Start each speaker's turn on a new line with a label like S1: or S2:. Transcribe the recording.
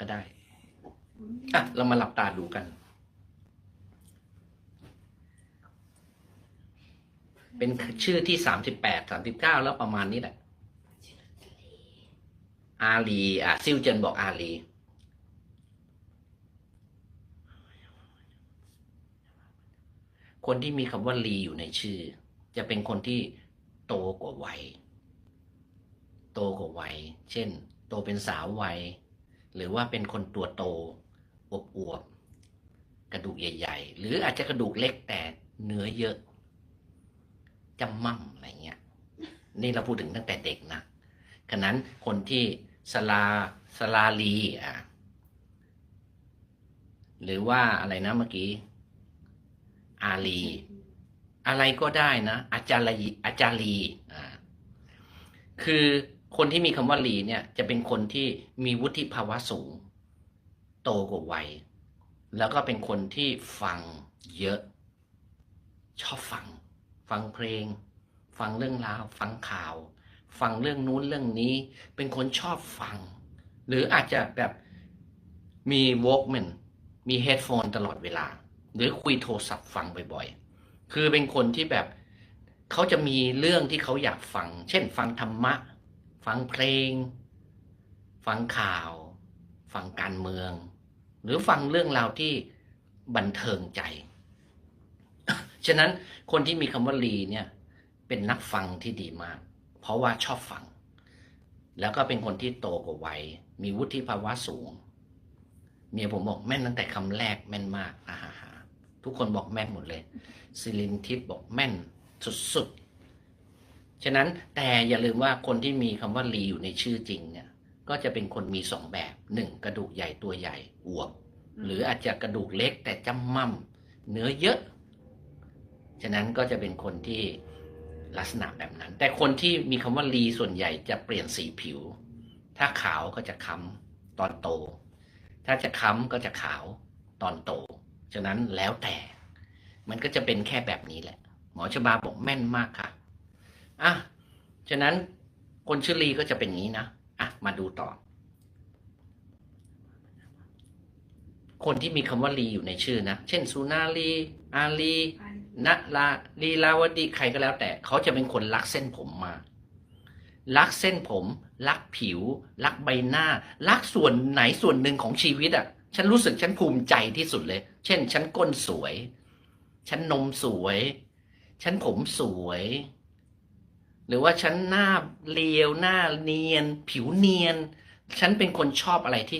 S1: ก็ได้อะเรามาหลับตาดูกัน เป็นชื่อที่สามสิบแปดสามสิบเก้าแล้วประมาณนี้แหละ อาลีอะซิวเจนบอกอาลีคนที่มีคำว่าลีอยู่ในชื่อ จะเป็นคนที่โตกว่าวัย โตกว่าวัย เช่น โตเป็นสาววัย หรือว่าเป็นคนตัวโตอวบอวบๆกระดูกใหญ่ ๆ หรืออาจจะกระดูกเล็กแต่เนื้อเยอะจำมั่มอะไรเงี้ย นี่เราพูดถึงตั้งแต่เด็กนะขนั้นคนที่สลาสลาลีอะหรือว่าอะไรนะเมื่อกี้ อาลี อะไรก็ได้นะอาจารีอาจารีอ่าคือ คนที่มีคำว่าลีเนี่ยจะเป็นคนที่มีวุฒิภาวะสูง โตกว่าวัย แล้วก็เป็นคนที่ฟังเยอะ ชอบฟัง ฟังเพลง ฟังเรื่องราว ฟังข่าว ฟังเรื่องนู้นเรื่องนี้ เป็นคนชอบฟัง หรืออาจจะแบบมีวอล์กแมนมีเฮดโฟนตลอดเวลา หรือคุยโทรศัพท์ฟังบ่อยๆ คือเป็นคนที่แบบเขาจะมีเรื่องที่เขาอยากฟัง เช่น ฟังธรรมะ ฟังเพลง ฟังข่าว ฟังการเมือง หรือฟังเรื่องราวที่บันเทิงใจ ฉะนั้นคนที่มีคำว่าลีเนี่ยเป็นนักฟังที่ดีมาก เพราะว่าชอบฟัง แล้วก็เป็นคนที่โตกว่าวัย มีวุฒิภาวะสูง เมียผมบอกแม่นตั้งแต่คำแรกแม่นมากอาหาหาทุกคนบอกแม่นหมดเลย ซิลินทิพย์บอกแม่นสุดๆ ฉะนั้นแต่อย่าลืมว่าคนที่มีคำว่าลีอยู่ในชื่อจริงเนี่ยก็จะเป็นคนมีสองแบบหนึ่งกระดูกใหญ่ตัวใหญ่อวบหรืออาจจะกระดูกเล็กแต่จำมั่มเนื้อเยอะ ฉะนั้นก็จะเป็นคนที่ลักษณะแบบนั้น แต่คนที่มีคำว่าลีส่วนใหญ่จะเปลี่ยนสีผิว ถ้าขาวก็จะค้ำตอนโต ถ้าจะค้ำก็จะขาวตอนโต ฉะนั้นแล้วแต่ มันก็จะเป็นแค่แบบนี้แหละ หมอชบาบอกแม่นมากค่ะ อะฉะนั้นคนชื่อลีก็จะเป็นอย่างนี้นะอะมาดูต่อ คนที่มีคำว่าลีอยู่ในชื่อนะ เช่นสุนารีอาลีณลาลีลาวดีใครก็แล้ว แต่เขาจะเป็นคนรักเส้นผมมารักเส้นผม รักผิว รักใบหน้า รักส่วนไหนส่วนหนึ่งของชีวิตอะ ฉันรู้สึกฉันภูมิใจที่สุดเลย เช่น ฉันก้นสวย ฉันนมสวย ฉันผมสวย หรือว่าฉันหน้าเรียวหน้าเนียนผิวเนียนฉันเป็นคนชอบอะไรที่